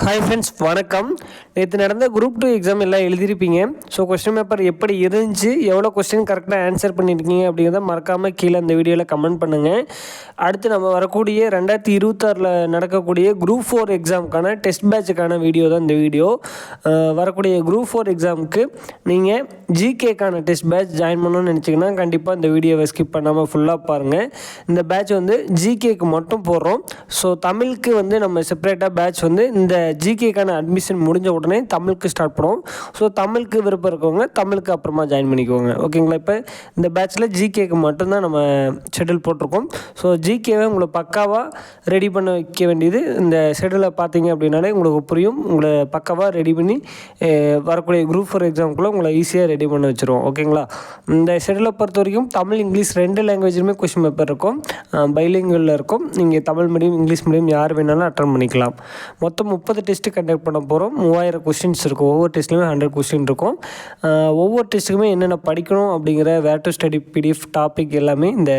Hi friends வணக்கம். நேற்று நடந்த குரூப் டூ எக்ஸாம் எல்லாம் எழுதியிருப்பீங்க. ஸோ கொஸ்டின் பேப்பர் எப்படி இருந்துச்சு? எவ்வளோ கொஸ்டின் கரெக்டாக ஆன்சர் பண்ணியிருக்கீங்க அப்படிங்கிறத மறக்காமல் கீழே அந்த வீடியோவில் கமெண்ட் பண்ணுங்கள் அடுத்து நம்ம வரக்கூடிய ரெண்டாயிரத்தி இருபத்தாறில் நடக்கக்கூடிய குரூப் ஃபோர் எக்ஸாமுக்கான டெஸ்ட் பேட்சுக்கான வீடியோ தான் இந்த வீடியோ வரக்கூடிய குரூப் ஃபோர் எக்ஸாமுக்கு நீங்கள் ஜிகேக்கான டெஸ்ட் பேட்ச் ஜாயின் பண்ணணும்னு நினச்சிங்கன்னா கண்டிப்பாக இந்த வீடியோவை ஸ்கிப் பண்ணாமல் ஃபுல்லாக பாருங்கள் இந்த பேட்ச் வந்து ஜிகேக்கு மட்டும் போடுறோம். ஸோ தமிழுக்கு வந்து நம்ம செப்பரேட்டாக பேட்ச் வந்து இந்த ஜிகேக்கான அட்மிஷன் முடிஞ்ச உடனே தமிழுக்கு ஸ்டார்ட் பண்ணுவோம். ஸோ தமிழுக்கு விருப்பம் இருக்கவங்க தமிழுக்கு அப்புறமா ஜாயின் பண்ணிக்கோங்க ஓகேங்களா இப்போ இந்த பேட்ச்சில் ஜிகேக்கு மட்டும்தான் நம்ம ஷெடியூல் போட்டிருக்கோம். ஸோ ஜிகேவை உங்களை பக்காவாக ரெடி பண்ண வைக்க வேண்டியது இந்த ஷெடியூலை பார்த்தீங்க அப்படின்னாலே உங்களுக்கு புரியும். உங்களை பக்காவாக ரெடி பண்ணி வரக்கூடிய குரூப் ஃபார் எக்ஸாமுக்குள்ளே உங்களை ஈஸியாக ரெடி பண்ண வச்சுருவோம். ஓகேங்களா இந்த ஷெடியூலை பொறுத்த வரைக்கும் தமிழ் இங்கிலீஷ் ரெண்டு லாங்குவேஜ்லையுமே கொஷின் பேப்பர் இருக்கும். பைலிங்குவலில் இருக்கும். நீங்கள் தமிழ் மீடியம் இங்கிலீஷ் மீடியம் யார் வேணாலும் அட்டன் பண்ணிக்கலாம். மொத்தம் முப்பது டெஸ்ட்டு கண்டக்ட் பண்ண போகிறோம் மூவாயிரம் கொஸ்டின்ஸ் இருக்கும். ஒவ்வொரு டெஸ்ட்லையுமே ஹண்ட்ரட் கொஸ்டின் இருக்கும். ஒவ்வொரு டெஸ்ட்டுக்குமே என்னென்ன படிக்கணும் அப்படிங்கிற where to study PDF topic எல்லாமே இந்த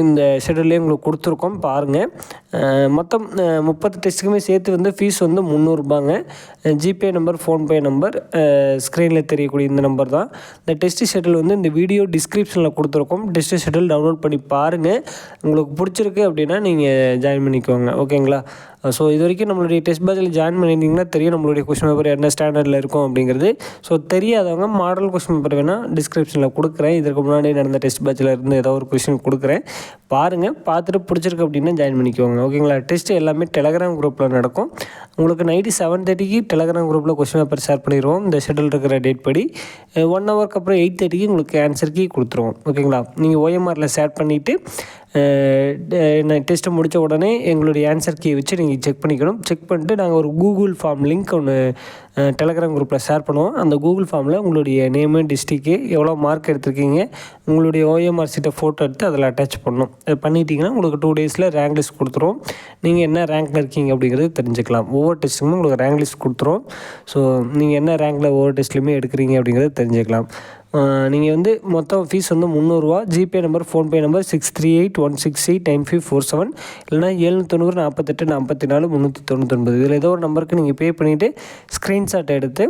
இந்த ஷெடியூல்லே உங்களுக்கு கொடுத்துருக்கோம். பாருங்கள் மொத்தம் முப்பது டெஸ்ட்டுக்குமே சேர்த்து வந்து ஃபீஸ் வந்து முந்நூறுபாங்க ஜிபே நம்பர் ஃபோன்பே நம்பர் ஸ்க்ரீனில் தெரியக்கூடிய இந்த நம்பர் தான். இந்த டெஸ்ட் ஷெட்டில் வந்து இந்த வீடியோ டிஸ்கிரிப்ஷனில் கொடுத்துருக்கோம். டெஸ்ட் ஷெட்டில் டவுன்லோட் பண்ணி பாருங்கள் உங்களுக்கு பிடிச்சிருக்கு அப்படின்னா நீங்கள் ஜாயின் பண்ணிக்கோங்க. ஓகேங்களா ஸோ இது வரைக்கும் நம்மளுடைய டெஸ்ட் பேட்சில் ஜாயின் பண்ணியிருந்தீங்கன்னா தெரியும் நம்மளுடைய கொஸ்டின் பேப்பர் என்ன ஸ்டாண்டர்டில் இருக்கும் அப்படிங்கிறது. ஸோ தெரியாதவங்க மாடல் கொஸ்டின் பேப்பர் வேணால் டிஸ்கிரிப்ஷனில் கொடுக்குறேன். இதற்கு முன்னாடி நடந்த டெஸ்ட் பேட்சில் இருந்து ஏதோ ஒரு கொஸ்டின் கொடுக்குறேன். பாருங்கள் பார்த்துட்டு பிடிச்சிருக்கு அப்படின்னா ஜாயின் பண்ணிக்கோங்க. ஓகேங்களா? டெஸ்ட் எல்லாமே டெலகிராம் குரூப்பில் நடக்கும். உங்களுக்கு நைட்டு செவன் தேர்ட்டிக்கு டெலகிராம் குரூப்பில் கொஸ்டின் பேப்பர் ஷேர் பண்ணிடுவோம். இந்த ஷெடியூல் இருக்கிற டேட் படி. ஒன் ஹவருக்கு அப்புறம் எயிட் தேர்ட்டிக்கு உங்களுக்கு ஆன்சர் கீ கொடுத்துருவோம். ஓகேங்களா? நீங்கள் ஓஎம்ஆரில் ஷேர் பண்ணிவிட்டு நான் டெஸ்ட்டை முடித்த உடனே எங்களுடைய ஆன்சர் கீயை வச்சு நீங்கள் செக் பண்ணிக்கணும். செக் பண்ணிட்டு நாங்கள் ஒரு கூகுள் ஃபார்ம் லிங்க் ஒன்று டெலகிராம் குரூப்பில் ஷேர் பண்ணுவோம். அந்த கூகுள் ஃபார்மில் உங்களுடைய நேமு டிஸ்ட்ரிக்கு எவ்வளோ மார்க் எடுத்திருக்கீங்க உங்களுடைய ஓஎம்ஆர் சீட்டை ஃபோட்டோ எடுத்து அதில் அட்டாச் பண்ணணும். அது பண்ணிட்டீங்கன்னா உங்களுக்கு டூ டேஸில் ரேங்க் லிஸ்ட் கொடுத்துரும். நீங்கள் என்ன ரேங்க்கில் இருக்கீங்க அப்படிங்கிறது தெரிஞ்சுக்கலாம். ஒவ்வொரு டெஸ்ட்டுமே உங்களுக்கு ரேங்க் லிஸ்ட் கொடுத்துரும். ஸோ நீங்கள் என்ன ரேங்க்கில் ஒவ்வொரு டெஸ்ட்லையுமே எடுக்கிறீங்க அப்படிங்கிறது தெரிஞ்சுக்கலாம். நீங்கள் வந்து மொத்தம் ஃபீஸ் வந்து முந்நூறுரூவா GPay number PhonePe number six three eight one six eight nine five four seven இல்லைனா ஏழ்நூத்தொண்ணூறு நாற்பத்தெட்டு நாற்பத்தி நாலு முந்நூற்றி தொண்ணூத்தொன்பது இதில் ஏதோ ஒரு நம்பருக்கு நீங்கள் பே பண்ணிவிட்டு ஸ்க்ரீன்ஷாட் எடுத்து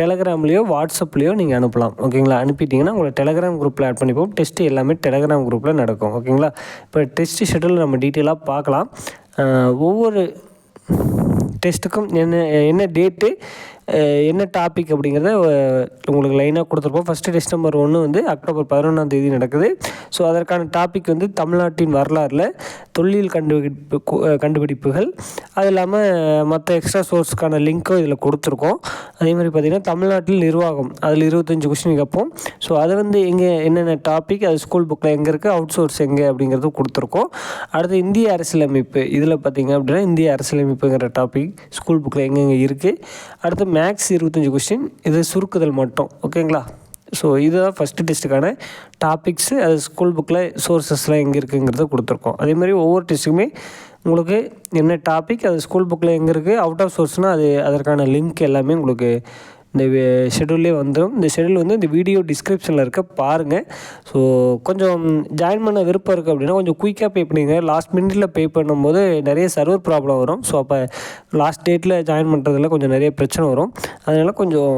டெலகிராம்லேயோ வாட்ஸ்அப்லேயோ நீங்கள் அனுப்பலாம். ஓகேங்களா? அனுப்பிட்டீங்கன்னா உங்களை டெலகிராம் குரூப்பில் ஆட் பண்ணிப்போம். டெஸ்ட்டு எல்லாமே டெலகிராம் குரூப்பில் நடக்கும். ஓகேங்களா? இப்போ டெஸ்ட்டு ஷெட்யூல் நம்ம டீட்டெயிலாக பார்க்கலாம். ஒவ்வொரு டெஸ்ட்டுக்கும் என்ன என்ன டேட்டு என்ன டாபிக் அப்படிங்கிறத உங்களுக்கு லைனாக கொடுத்துருப்போம். ஃபஸ்ட்டு டெஸ்ட் நம்பர் ஒன்று வந்து அக்டோபர் பதினொன்றாம் தேதி நடக்குது. ஸோ அதற்கான டாபிக் வந்து தமிழ்நாட்டின் வரலாறில் தொல்லியல் கண்டுபிடிப்பு கண்டுபிடிப்புகள். அது இல்லாமல் மற்ற எக்ஸ்ட்ரா சோர்ஸ்க்கான லிங்க்கும் இதில் கொடுத்துருக்கோம். அதே மாதிரி பார்த்திங்கன்னா தமிழ்நாட்டில் நிர்வாகம். அதில் இருபத்தஞ்சி கொஸ்டின் கேட்போம் ஸோ அது வந்து எங்கே என்னென்ன டாபிக் அது ஸ்கூல் புக்கில் எங்கே இருக்குது அவுட் சோர்ஸ் எங்கே அப்படிங்கிறது கொடுத்துருக்கோம். அடுத்து இந்திய அரசியலமைப்பு. இதில் பார்த்திங்க அப்படின்னா இந்திய அரசியலமைப்புங்கிற டாபிக் ஸ்கூல் புக்கில் எங்கெங்கே இருக்குது அடுத்து மேக்ஸ் இருபத்தஞ்சி கொஸ்டின் இது சுருக்குதல் மட்டும் ஓகேங்களா ஸோ இதுதான் ஃபஸ்ட்டு டெஸ்ட்டுக்கான டாபிக்ஸு அது ஸ்கூல் புக்கில் சோர்சஸ்லாம் எங்கே இருக்குங்கிறத கொடுத்துருக்கோம். அதே மாதிரி ஒவ்வொரு டெஸ்ட்டுக்குமே உங்களுக்கு என்ன டாபிக் அது ஸ்கூல் புக்கில் எங்கே இருக்குது அவுட் ஆஃப் சோர்ஸ்னால் அது அதற்கான லிங்க் எல்லாமே உங்களுக்கு இந்த ஷெடியூல்லே வந்துடும் இந்த ஷெடியூல் வந்து இந்த வீடியோ டிஸ்கிரிப்ஷனில் இருக்க பாருங்கள் ஸோ கொஞ்சம் ஜாயின் பண்ண விருப்பம் இருக்குது அப்படின்னா கொஞ்சம் குயிக்காக பே பண்ணிங்க லாஸ்ட் மினிட்ல பே பண்ணும்போது நிறைய சர்வர் ப்ராப்ளம் வரும். ஸோ அப்போ லாஸ்ட் டேட்டில் ஜாயின் பண்ணுறதுல கொஞ்சம் நிறைய பிரச்சனை வரும். அதனால் கொஞ்சம்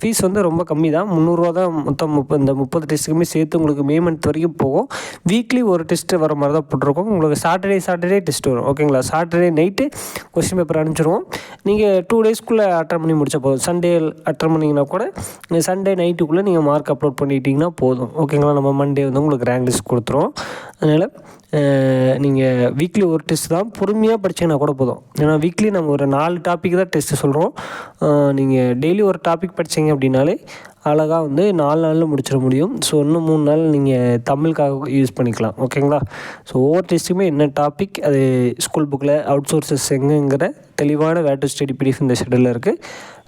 ஃபீஸ் வந்து ரொம்ப கம்மி தான். முந்நூறுரூவா தான் மொத்தம் முப்பது இந்த முப்பது டெஸ்ட்டுக்குமே சேர்த்து உங்களுக்கு மே மந்த் வரைக்கும் போகும். வீக்லி ஒரு டெஸ்ட்டு வர மாதிரி தான் போட்டிருக்கோம். உங்களுக்கு சாட்டர்டே சாட்டர்டே டெஸ்ட் வரும். ஓகேங்களா சாட்டர்டே நைட்டு கொஸ்டின் பேப்பர் அனுப்பிச்சிடுவோம் நீங்கள் டூ டேஸ்க்குள்ளே அட்டன் பண்ணி முடிச்ச போதும். சண்டே அட்டன் பண்ணிங்கன்னா கூட சண்டே நைட்டுக்குள்ளே நீங்கள் மார்க் அப்லோட் பண்ணிட்டீங்கன்னா போதும். ஓகேங்களா நம்ம மண்டே வந்து உங்களுக்கு ரேங்க் லிஸ்ட் கொடுத்துருவோம். அதனால் நீங்கள் வீக்லி ஒரு டெஸ்ட் தான் பொறுமையாக படிச்சீங்கன்னா கூட போதும். ஏன்னா வீக்லி நம்ம ஒரு நாலு டாபிக் தான் டெஸ்ட்டு சொல்கிறோம் நீங்கள் டெய்லி ஒரு டாபிக் படிச்சீங்க அப்படின்னாலே அழகாக வந்து நாலு நாளில் முடிச்சிட முடியும். ஸோ இன்னும் மூணு நாள் நீங்கள் தமிழுக்காக யூஸ் பண்ணிக்கலாம். ஓகேங்களா ஸோ ஒவ்வொரு டெஸ்ட்டுமே என்ன டாபிக் அது ஸ்கூல் புக்கில் அவுட் சோர்சஸ் எங்கங்கிற தெளிவான வேட்டு ஸ்டடி பிடிஎஃப் இந்த ஷெடியூலில் இருக்குது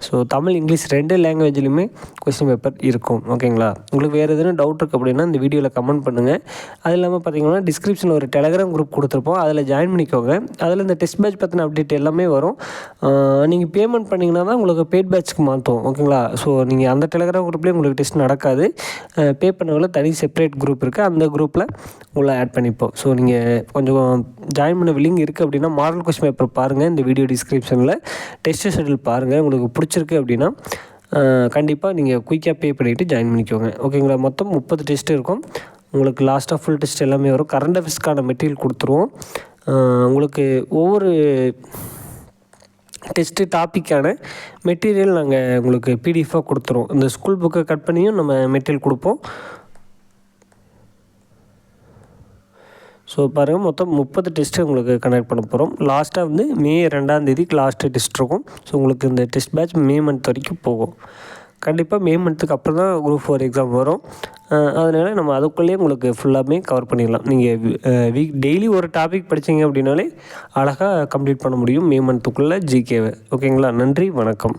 ஸோ தமிழ் இங்கிலீஷ் ரெண்டு லாங்குவேஜ்லையுமே கொஸ்டின் பேப்பர் இருக்கும். ஓகேங்களா உங்களுக்கு வேறு எதுனா டவுட் இருக்குது அப்படின்னா இந்த வீடியோவில் கமெண்ட் பண்ணுங்கள் அது இல்லாமல் பார்த்தீங்கன்னா டிஸ்கிரிப்ஷனில் ஒரு டெலகிராம் குரூப் கொடுத்துருப்போம். அதில் ஜாயின் பண்ணிக்கோங்க. அதில் இந்த டெஸ்ட் பேட்ச் பற்றின அப்டேட் எல்லாமே வரும். நீங்கள் பேமெண்ட் பண்ணிங்கன்னா தான் உங்களுக்கு பெய்ட் பேட்ச்க்கு மாற்றும் ஓகேங்களா ஸோ நீங்கள் அந்த டெலகிராம் குரூப்லேயே உங்களுக்கு டெஸ்ட் நடக்காது. பே பண்ணவங்கள தனி செப்பரேட் குரூப் இருக்குது அந்த குரூப்பில் உங்களை ஆட் பண்ணிப்போம். ஸோ நீங்கள் கொஞ்சம் ஜாயின் பண்ண வில்லிங் இருக்குது அப்படின்னா மாடல் கொஸ்டின் பேப்பர் பாருங்கள் இந்த வீடியோ டிஸ்கிரிப்ஷனில் டெஸ்ட் ஷெடியூல் பாருங்கள் உங்களுக்கு பிடிச்சிருக்கு அப்படின்னா கண்டிப்பாக நீங்கள் குயிக்காக பே பண்ணிவிட்டு ஜாயின் பண்ணிக்கோங்க. ஓகேங்களா மொத்தம் முப்பது டெஸ்ட் இருக்கும். உங்களுக்கு லாஸ்ட்டாக ஃபுல் டெஸ்ட் எல்லாமே வரும். கரண்ட் அஃபேர்ஸ்க்கான மெட்டீரியல் கொடுத்துருவோம். உங்களுக்கு ஒவ்வொரு டெஸ்ட்டு டாப்பிக்கான மெட்டீரியல் நாங்கள் உங்களுக்கு பிடிஎஃபாக கொடுத்துருவோம். இந்த ஸ்கூல் புக்கை கட் பண்ணியும் நம்ம மெட்டீரியல் கொடுப்போம். ஸோ பாருங்கள் மொத்தம் முப்பது டெஸ்ட்டு உங்களுக்கு கனெக்ட் பண்ண போகிறோம் லாஸ்ட்டாக வந்து மே ரெண்டாந்தேதிக்கு லாஸ்ட்டு டெஸ்ட் இருக்கும். ஸோ உங்களுக்கு இந்த டெஸ்ட் பேட்ச் மே மந்த் வரைக்கும் போகும். கண்டிப்பாக மே மந்த்துக்கு அப்புறம் தான் குரூப் ஃபோர் எக்ஸாம் வரும். அதனால் நம்ம அதுக்குள்ளேயே உங்களுக்கு ஃபுல்லாமே கவர் பண்ணிடலாம். நீங்கள் வீக் டெய்லி ஒரு டாபிக் படித்தீங்க அப்படின்னாலே அழகாக கம்ப்ளீட் பண்ண முடியும். மே மந்த்துக்குள்ளே ஜிகேவை ஓகேங்களா நன்றி வணக்கம்.